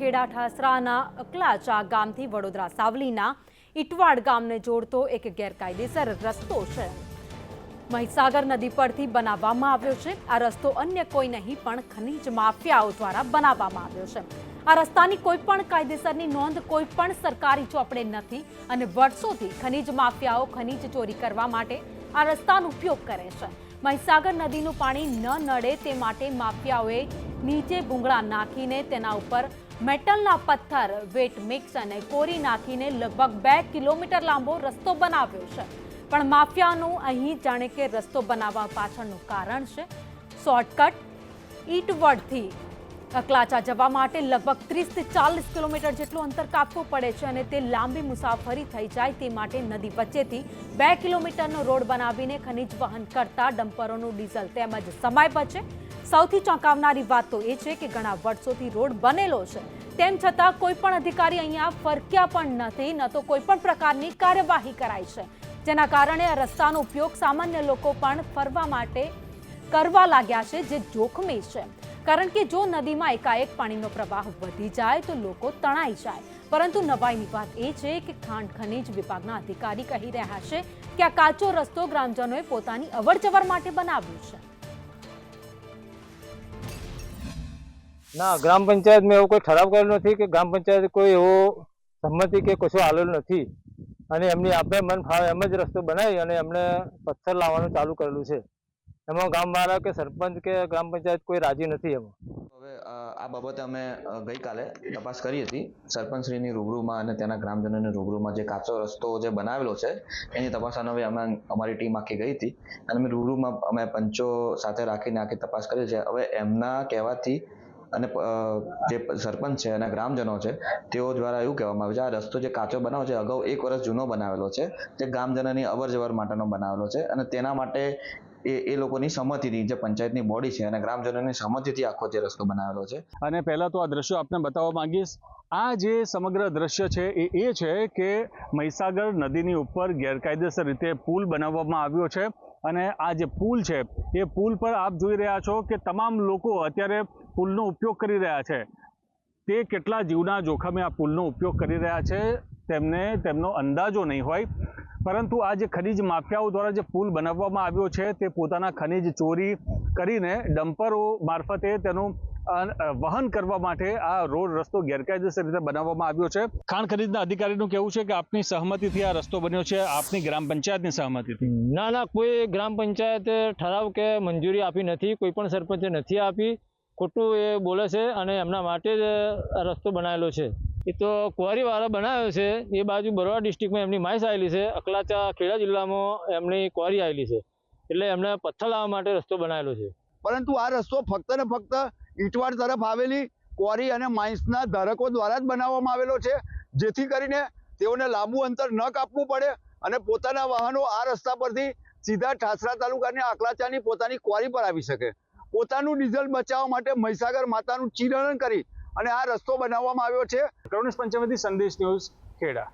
ખેડા ઠાસરાના અકલાચા ગામથી વડોદરા સાવલીના ઇટવાડ ગામને જોડતો એક ગેરકાયદેસર રસ્તો છે. મહીસાગર નદી પરથી બનાવવામાં આવ્યો છે. આ રસ્તો અન્ય કોઈ નહીં, પણ ખનીજ માફિયાઓ દ્વારા બનાવવામાં આવ્યો છે. આ રસ્તાની કોઈ પણ કાયદેસરની નોંધ કોઈ પણ સરકારી ચોપડે નથી અને વર્ષોથી ખનીજ માફિયાઓ ખનીજ ચોરી કરવા માટે આ રસ્તાનો ઉપયોગ કરે છે. મહીસાગર નદીનું પાણી ન નડે તે માટે માફિયાઓએ નીચે ભૂંગળા નાખીને તેના ઉપર મેટલના પથ્થર, વેટ મિક્સ અને કોરી નાખીને લગભગ બે કિલોમીટર લાંબો રસ્તો બનાવ્યો છે. પણ માફિયાનું અહીં જાણે કે રસ્તો બનાવવા પાછળનું કારણ છે શોર્ટકટ ઈટવડથી અકલાચા જવા માટે લગભગ ત્રીસથી ચાલીસ કિલોમીટર જેટલું અંતર કાપવું પડે છે અને તે લાંબી મુસાફરી થઈ જાય તે માટે નદી વચ્ચેથી બે કિલોમીટરનો રોડ બનાવીને ખનિજ વહન કરતા ડમ્પરોનું ડીઝલ તેમજ સમય બચે. સૌથી ચોંકાવનારી વાત તો એ છે કે ઘણા વર્ષોથી રોડ બનેલો છે. તેમ છતાં કોઈ પણ અધિકારી અહીંયા ફરક્યા પણ નથી, ન તો કોઈ પણ પ્રકારની કાર્યવાહી કરાઈ છે. જેના કારણે આ રસ્તાનો ઉપયોગ સામાન્ય લોકો પણ ફરવા માટે કરવા લાગ્યા છે, જે જોખમી છે. કારણ કે જો નદીમાં એકાએક પાણીનો પ્રવાહ વધી જાય તો લોકો તણાઈ જાય. પરંતુ નવાઈની વાત એ છે કે ખાંડ ખનીજ વિભાગના અધિકારી કહી રહ્યા છે કે આ કાચો રસ્તો ગ્રામજનોએ પોતાની અવરજવર માટે બનાવ્યો છે. ના, ગ્રામ પંચાયતમાં એવો કોઈ ઠરાવ કરેલો નથી કે ગ્રામ પંચાયત કોઈ એવો સંમતિ કે કશું આલેલું નથી. અને એમની આપણે મન ફાવે એમ જ રસ્તો બનાવી અને એમણે પથ્થર લાવવાનું ચાલુ કરેલું છે. એમાં ગામવાળા કે સરપંચ કે ગ્રામ પંચાયત કોઈ રાજી નથી એમાં. હવે આ બાબતે અમે ગઈકાલે તપાસ કરી હતી. સરપંચશ્રીની રૂબરૂમાં અને તેના ગ્રામજનોની રૂબરૂમાં જે કાચો રસ્તો જે બનાવેલો છે, એની તપાસ હવે અમે, અમારી ટીમ આખી ગઈ હતી. અને અમે રૂબરૂમાં અમે પંચો સાથે રાખીને આખી તપાસ કરી છે. હવે એમના કહેવાથી અને જે સરપંચ છે અને ગ્રામજનો છે, તેઓ દ્વારા એવું કહેવામાં આવ્યું છે, આ રસ્તો જે કાચો બનાવ છે, અગાઉ એક વર્ષ જૂનો બનાવેલો છે, જે ગામજનોની અવર જવર માટેનો બનાવેલો છે અને તેના માટે એ એ લોકોની સંમતિથી, જે પંચાયતની બોડી છે અને ગ્રામજનોની સંમતિથી આખો જે રસ્તો બનાવેલો છે. અને પહેલાં તો આ દ્રશ્યો આપને બતાવવા માંગીશ. આ જે સમગ્ર દ્રશ્ય છે એ એ છે કે મહીસાગર નદીની ઉપર ગેરકાયદેસર રીતે પુલ બનાવવામાં આવ્યો છે. અને આ જે પુલ છે, એ પુલ પર આપ જોઈ રહ્યા છો કે તમામ લોકો અત્યારે પુલનો ઉપયોગ કરી રહ્યા છે. તે કેટલા જીવના જોખમે આ પુલનો ઉપયોગ કરી રહ્યા છે, તેમને તેમનો અંદાજો નહીં હોય. પરંતુ આ જે ખનીજ માફિયાઓ દ્વારા જે પુલ બનાવવામાં આવ્યો છે, તે પોતાના ખનીજ ચોરી કરીને ડમ્પરો મારફતે તેનું વહન કરવા માટે આ રોડ રસ્તો ગેરકાયદેસર રીતે બનાવવામાં આવ્યો છે. ખાણ ખનીજના અધિકારીનું કહેવું છે કે આપની સહમતિથી આ રસ્તો બન્યો છે આપની ગ્રામ પંચાયતની સહમતિથી. ના ના કોઈ ગ્રામ પંચાયતે ઠરાવ કે મંજૂરી આપી નથી કોઈ પણ સરપંચે નથી આપી. ખોટું એ બોલે છે અને એમના માટે જ આ રસ્તો બનાવેલો છે. એ તો ક્વારીવાળા બનાવ્યો છે એ બાજુ બરોડા ડિસ્ટ્રિક્ટમાં એમની માઇસ આવેલી છે અકલાચા ખેડા જિલ્લામાં એમની ક્વારી આવેલી છે. એટલે એમણે પથ્થર લાવવા માટે રસ્તો બનાવેલો છે. પરંતુ આ રસ્તો ફક્ત ને ફક્ત ઈટવાડ તરફ આવેલી ક્વોરી અને માઇન્સના ધારકો દ્વારા જ બનાવવામાં આવેલો છે. જેથી કરીને તેઓને લાંબુ અંતર ન કાપવું પડે અને પોતાના વાહનો આ રસ્તા પરથી સીધા ઠાસરા તાલુકાની આકલાચાની પોતાની ક્વોરી પર આવી શકે. પોતાનું ડીઝલ બચાવવા માટે મહીસાગર માતાનું ચિરણ કરી અને આ રસ્તો બનાવવામાં આવ્યો છે. કરુણેશ પંચમથી સંદેશ ન્યૂઝ ખેડા.